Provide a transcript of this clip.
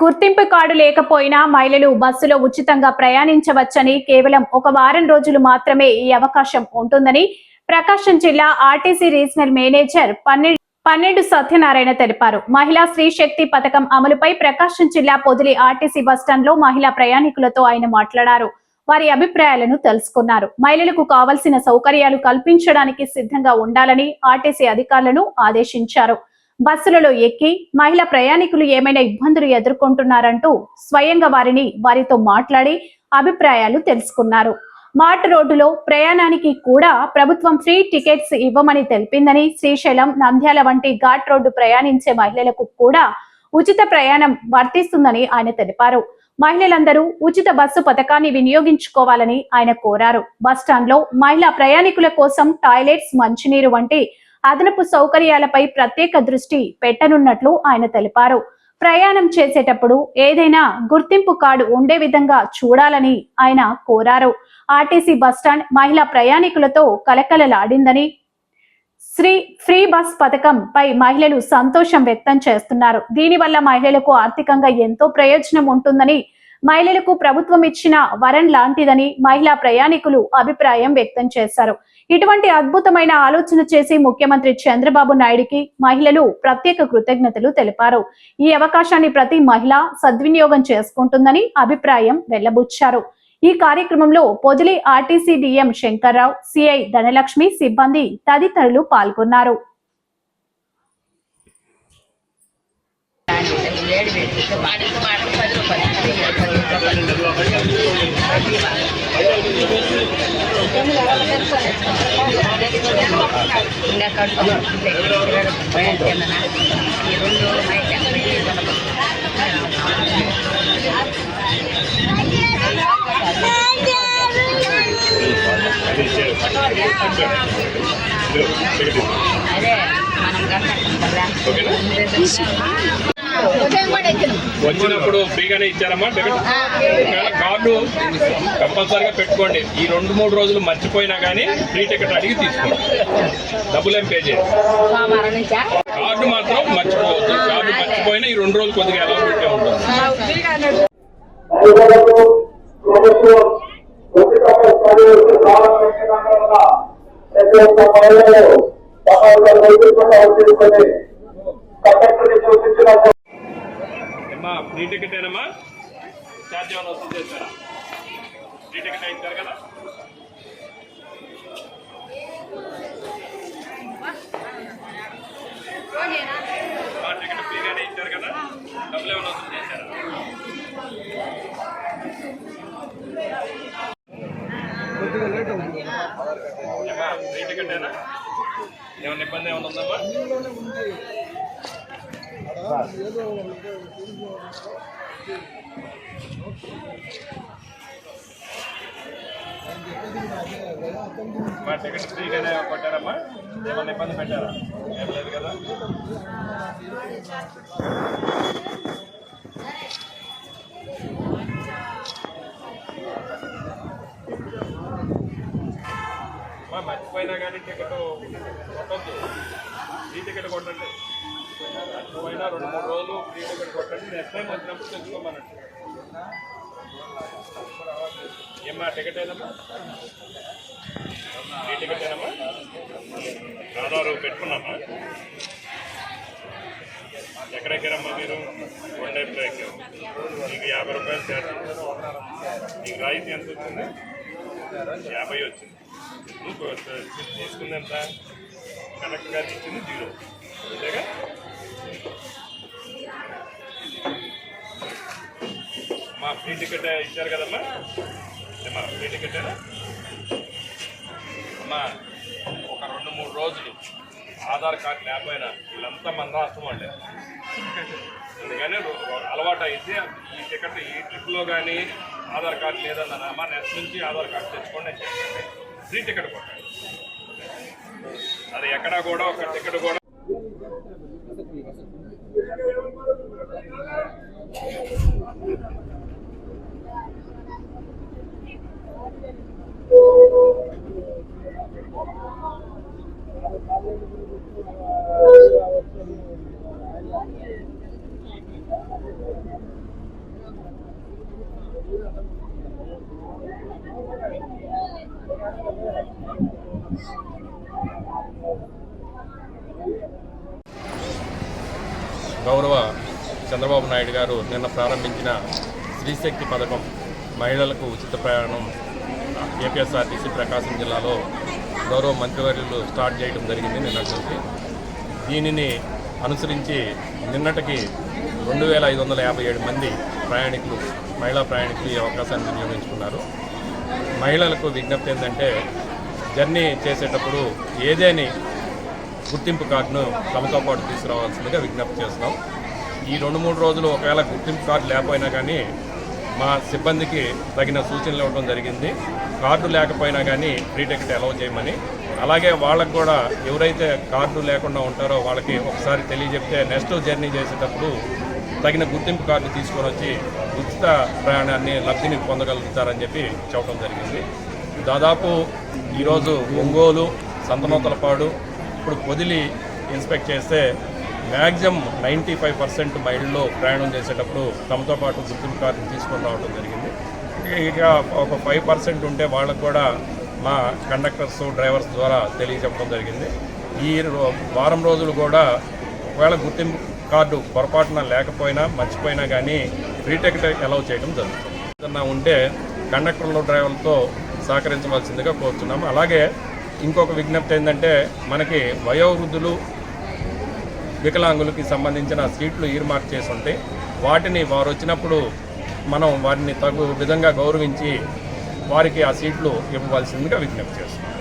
గుర్తింపు కార్డు లేకపోయినా మహిళలు బస్సులో ఉచితంగా ప్రయాణించవచ్చని కేవలం ఒక వారం రోజులు మాత్రమే ఈ అవకాశం ఉంటుందని ప్రకాశం జిల్లా ఆర్టీసీ రీజనల్ మేనేజర్ పన్నెండు పన్నెండు సత్యనారాయణ తెలిపారు. మహిళా స్త్రీ శక్తి పథకం అమలుపై ప్రకాశం జిల్లా పొదిలి ఆర్టీసీ బస్టాండ్లో మహిళా ప్రయాణికులతో ఆయన మాట్లాడారు. వారి అభిప్రాయాలను తెలుసుకున్నారు. మహిళలకు కావలసిన సౌకర్యాలు కల్పించడానికి సిద్ధంగా ఉండాలని ఆర్టీసీ అధికారులను ఆదేశించారు. బస్సులలో ఎక్కి మహిళా ప్రయాణికులు ఏమైనా ఇబ్బందులు ఎదుర్కొంటున్నారంటూ స్వయంగా వారిని వారితో మాట్లాడి అభిప్రాయాలు తెలుసుకున్నారు. మార్ట్ రోడ్డులో ప్రయాణానికి కూడా ప్రభుత్వం ఫ్రీ టికెట్స్ ఇవ్వమని తెలిపిందని శ్రీశైలం నంద్యాల వంటి ఘాట్ రోడ్డు ప్రయాణించే మహిళలకు కూడా ఉచిత ప్రయాణం వర్తిస్తుందని ఆయన తెలిపారు. మహిళలందరూ ఉచిత బస్సు పథకాన్ని వినియోగించుకోవాలని ఆయన కోరారు. బస్టాండ్లో మహిళా ప్రయాణికుల కోసం టాయిలెట్స్ మంచినీరు వంటి అదనపు సౌకర్యాలపై ప్రత్యేక దృష్టి పెట్టనున్నట్లు ఆయన తెలిపారు. ప్రయాణం చేసేటప్పుడు ఏదైనా గుర్తింపు కార్డు ఉండే విధంగా చూడాలని ఆయన కోరారు. ఆర్టీసీ బస్టాండ్ మహిళా ప్రయాణికులతో కలకలలాడిందని శ్రీ ఫ్రీ బస్ పథకం పై మహిళలు సంతోషం వ్యక్తం చేస్తున్నారు. దీనివల్ల మహిళలకు ఆర్థికంగా ఎంతో ప్రయోజనం ఉంటుందని మహిళలకు ప్రభుత్వం ఇచ్చిన వరం లాంటిదని మహిళా ప్రయాణికులు అభిప్రాయం వ్యక్తం చేశారు. ఇటువంటి అద్భుతమైన ఆలోచన చేసి ముఖ్యమంత్రి చంద్రబాబు నాయుడికి మహిళలు ప్రత్యేక కృతజ్ఞతలు తెలిపారు. ఈ అవకాశాన్ని ప్రతి మహిళ సద్వినియోగం చేసుకుంటుందని అభిప్రాయం వెల్లబుచ్చారు. ఈ కార్యక్రమంలో Podili RTC DM Shankarrao CI Dhanalakshmi సిబ్బంది తదితరులు పాల్గొన్నారు ఇంకా కడుపు ఈ రెండు అదే మనం వచ్చినప్పుడు ఫ్రీగానే ఇచ్చారమ్మా కార్డు కంపల్సరీగా పెట్టుకోండి. ఈ రెండు మూడు రోజులు మర్చిపోయినా కానీ ఫ్రీ టికెట్ అడిగి తీసుకోండి. డబ్బులు ఏం పే నుంచా కార్డు మాత్రం మర్చిపోవద్దు. కార్డు మర్చిపోయినా ఈ రెండు రోజులు కొద్దిగా ఎలా పెట్టే ఉంటుంది. ప్రతి ఒక్క మహిళలు అమ్మా ఫ్రీ టికెట్ ఏనమ్మా ఛార్జ్ ఏమైనా వసూలు చేస్తారా? ఫ్రీ టికెట్ ఇచ్చారు కదా? ఆ టికెట్ ఫ్రీగానే ఇచ్చారు కదా? డబ్బులు ఏమైనా వసూలు చేశారా? ఫ్రీ టికెట్ ఏనా ఏమైనా ఇబ్బంది ఏమైనా ఉందమ్మా? మా టికెట్ ఫ్రీగానే కొట్టారమ్మా? ఏమన్నా ఇబ్బంది పెట్టారా? ఏం లేదు కదా. మా మర్చిపోయినా కానీ టికెట్ కొట్టద్దు. ఈ టికెట్ కొట్టండి. పోయినా రెండు మూడు రోజులు ఫ్రీ టికెట్ కొట్టండి. నెక్స్ట్ టైం వచ్చినప్పుడు తెలుసుకోమన్నట్టు ఏమ్మా టికెట్ ఏదమ్మా? ఫ్రీ టికెట్ ఏనమ్మా ఆధారు పెట్టుకున్నామా? ఎక్కడెక్కరమ్మా మీరు? వన్ డే ఎక్కారు మీకు యాభై రూపాయలు చేస్తాం మీకు రాయితీ ఎంత వచ్చింది? యాభై వచ్చింది. నువ్వు తీసుకుంది ఎంత? కనెక్ట్గా గారికి ఇచ్చింది జీరో. అంతేగా? మా ఫ్రీ టికెట్ ఇచ్చారు కదమ్మా? ఏమ్మా ఫ్రీ టికెట్ అమ్మా ఒక రెండు మూడు రోజులు ఆధార్ కార్డు లేకపోయినా వీళ్ళంతా మన రాష్ట్రం వాళ్ళే. అందుకని అలవాటు అయితే ఈ టికెట్ ఈ ట్రిప్లో కానీ ఆధార్ కార్డు లేదన్నా అమ్మా నెక్స్ట్ నుంచి ఆధార్ కార్డు తెచ్చుకోండి అని చెప్పండి ఫ్రీ టికెట్ కొట్టండి అది ఎక్కడా కూడా ఒక టికెట్ కూడా గౌరవ చంద్రబాబు నాయుడు గారు నిన్న ప్రారంభించిన స్త్రీశక్తి పథకం మహిళలకు ఉచిత ప్రయాణం ఏపీఎస్ఆర్టీసీ ప్రకాశం జిల్లాలో గౌరవ మంత్రివర్యులు స్టార్ట్ చేయడం జరిగింది నిన్నటి దీనిని అనుసరించి నిన్నటికి రెండు వేల ఐదు వందల యాభై ఏడు మంది ప్రయాణికులు మహిళా ప్రయాణికులు ఈ అవకాశాన్ని వినియోగించుకున్నారు. మహిళలకు విజ్ఞప్తి ఏంటంటే జర్నీ చేసేటప్పుడు ఏదేని గుర్తింపు కార్డును తమతో పాటు తీసుకురావాల్సిందిగా విజ్ఞప్తి చేస్తున్నాం. ఈ రెండు మూడు రోజులు ఒకవేళ గుర్తింపు కార్డు లేకపోయినా కానీ మా సిబ్బందికి తగిన సూచనలు ఇవ్వడం జరిగింది. కార్డు లేకపోయినా కానీ ఫ్రీ టికెట్ అలౌ చేయమని. అలాగే వాళ్ళకు కూడా ఎవరైతే కార్డు లేకుండా ఉంటారో వాళ్ళకి ఒకసారి తెలియజెప్తే నెక్స్ట్ జర్నీ చేసేటప్పుడు తగిన గుర్తింపు కార్డు తీసుకొని వచ్చి ఉచిత ప్రయాణాన్ని లబ్ధిని పొందగలుగుతారని చెప్పి చెప్పడం జరిగింది. దాదాపు ఈరోజు ఒంగోలు సంతనోతలపాడు ఇప్పుడు పొదిలి ఇన్స్పెక్ట్ చేస్తే మ్యాక్సిమం నైంటీ ఫైవ్ పర్సెంట్ మైళ్ళలో ప్రయాణం చేసేటప్పుడు తమతో పాటు గుర్తింపు కార్డు తీసుకొని రావడం జరిగింది. ఇక ఒక ఫైవ్ పర్సెంట్ ఉంటే వాళ్ళకు కూడా మా కండక్టర్స్ డ్రైవర్స్ ద్వారా తెలియజెప్పడం జరిగింది. ఈ వారం రోజులు కూడా ఒకవేళ గుర్తింపు కార్డు పొరపాటున లేకపోయినా మర్చిపోయినా కానీ ఫ్రీ అలౌ చేయడం జరుగుతుంది. ఏదన్నా ఉంటే కండక్టర్లు డ్రైవర్లతో సహకరించవలసిందిగా కోరుతున్నాము. అలాగే ఇంకొక విజ్ఞప్తి ఏంటంటే మనకి వయోవృద్ధులు వికలాంగులకి సంబంధించిన సీట్లు ఈర్మార్క్ చేసి ఉంటే వాటిని వారు వచ్చినప్పుడు మనం వారిని తగు విధంగా గౌరవించి వారికి ఆ సీట్లు ఇవ్వవలసిందిగా విజ్ఞప్తి చేస్తున్నాం.